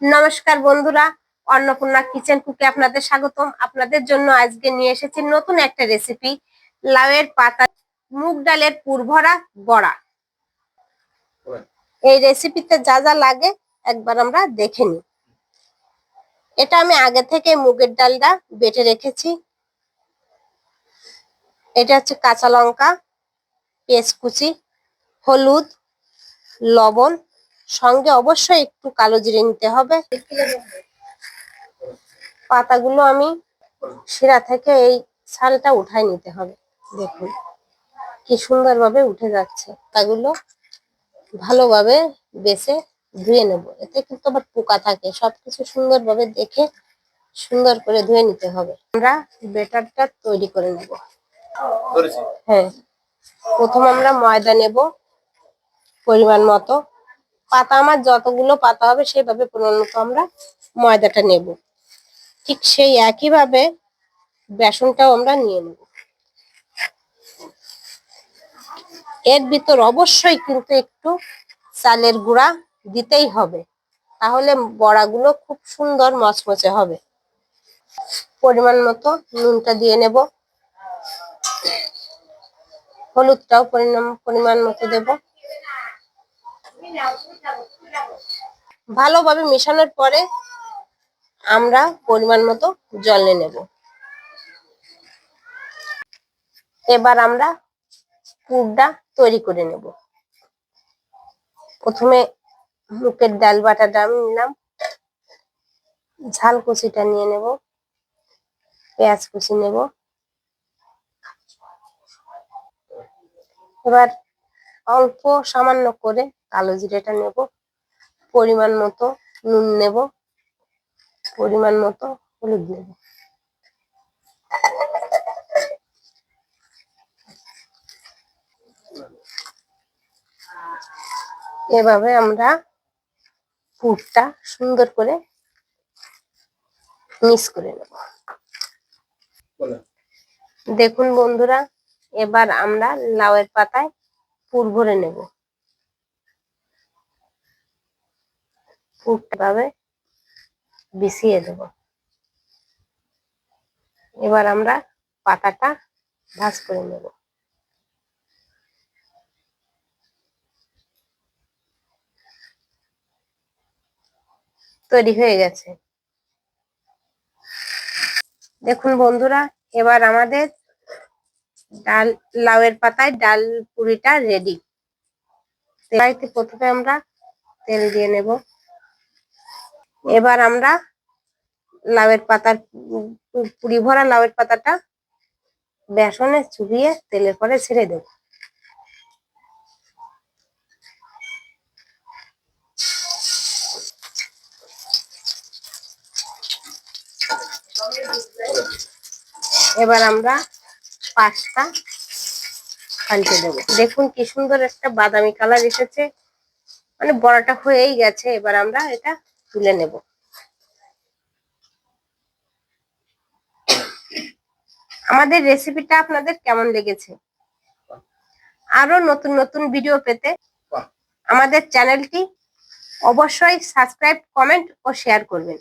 নমস্কার বন্ধুরা, অন্নপূর্ণা কিচেন কুকে আপনাদের স্বাগতম। আপনাদের জন্য আজকে নিয়ে এসেছি নতুন একটা রেসিপি লাউয়ের পাতা, মুগ ডালের পুরভরা বড়া। এই রেসিপিতে যা যা লাগে একবার আমরা দেখে নিই। এটা আমি আগে থেকে মুগের ডালটা বেটে রেখেছি। এটা হচ্ছে কাঁচা লঙ্কা, পেঁয়াজ কুচি, হলুদ, লবণ সঙ্গে অবশ্যই একটু কালো জিরে নিতে হবে। পাতাগুলো আমি শিরা থেকে এই ছালটা উঠাই নিতে হবে। দেখুন কি সুন্দরভাবে উঠে যাচ্ছে। পাতাগুলো ভালোভাবে বেছে ধুয়ে নেব। এতে কিন্তু আবার পোকা থাকে। সবকিছু সুন্দরভাবে দেখে সুন্দর করে ধুয়ে নিতে হবে। আমরা বেটারটা তৈরি করে নেব। হ্যাঁ প্রথম আমরা ময়দা নেব পরিমাণ মতো। পাতা আমার যতগুলো পাতা হবে সেভাবে পরিমাণ মতো আমরা ময়দাটা নেব। ঠিক সেই একইভাবে বেসনটাও আমরা নিয়ে নেব। এর ভিতর অবশ্যই কিন্তু একটু চালের গুঁড়া দিতেই হবে। তাহলে বড়াগুলো খুব সুন্দর মচমচে হবে। পরিমাণ মতো নুনটা দিয়ে নেব। হলুদটাও পরিমাণ মতো দেব। ভালোভাবে মেশানোর পরে আমরা পরিমাণ মতো জল নেব। এবার আমরা পুরটা তৈরি করে নেব। প্রথমে মুখের ডাল বাটাটা আমি নিলাম। ঝাল কুচিটা নিয়ে নেব। পেঁয়াজ কুচি নেব। এবার অল্প সামান্য করে কালো জিরেটা নেব পরিমাণ মতো নুন নেব পরিমাণ মতো হলুদ নেব। এভাবে আমরা পুরটা সুন্দর করে মিক্স করে নেব। দেখুন বন্ধুরা এবার আমরা লাউয়ের পাতায় পুর ভরে নেব। পুরটা বিছিয়ে দেব। এবার আমরা পাতাটা ভাজ করে নেব। তৈরি হয়ে গেছে। দেখুন বন্ধুরা, এবার আমাদের ডাল, লাউয়ের পাতায় ডাল পুরিটা রেডি কড়াইতে প্রথমে আমরা তেল দিয়ে নেব। এবার আমরা লাউয়ের পাতার, পুরি ভরা লাউয়ের পাতাটা বেসনে চুবিয়ে তেলের পরে ছেড়ে দেব। এবার আমরা পাঁচটা পাল্টে দেবো। দেখুন কি সুন্দর একটা বাদামি কালার এসেছে। মানে বড়াটা হয়েই গেছে, এবার আমরা এটা তুলে নেব। আমাদের রেসিপিটা আপনাদের কেমন লেগেছে? আরও নতুন নতুন ভিডিও পেতে আমাদের চ্যানেলটি অবশ্যই সাবস্ক্রাইব কমেন্ট ও শেয়ার করবেন।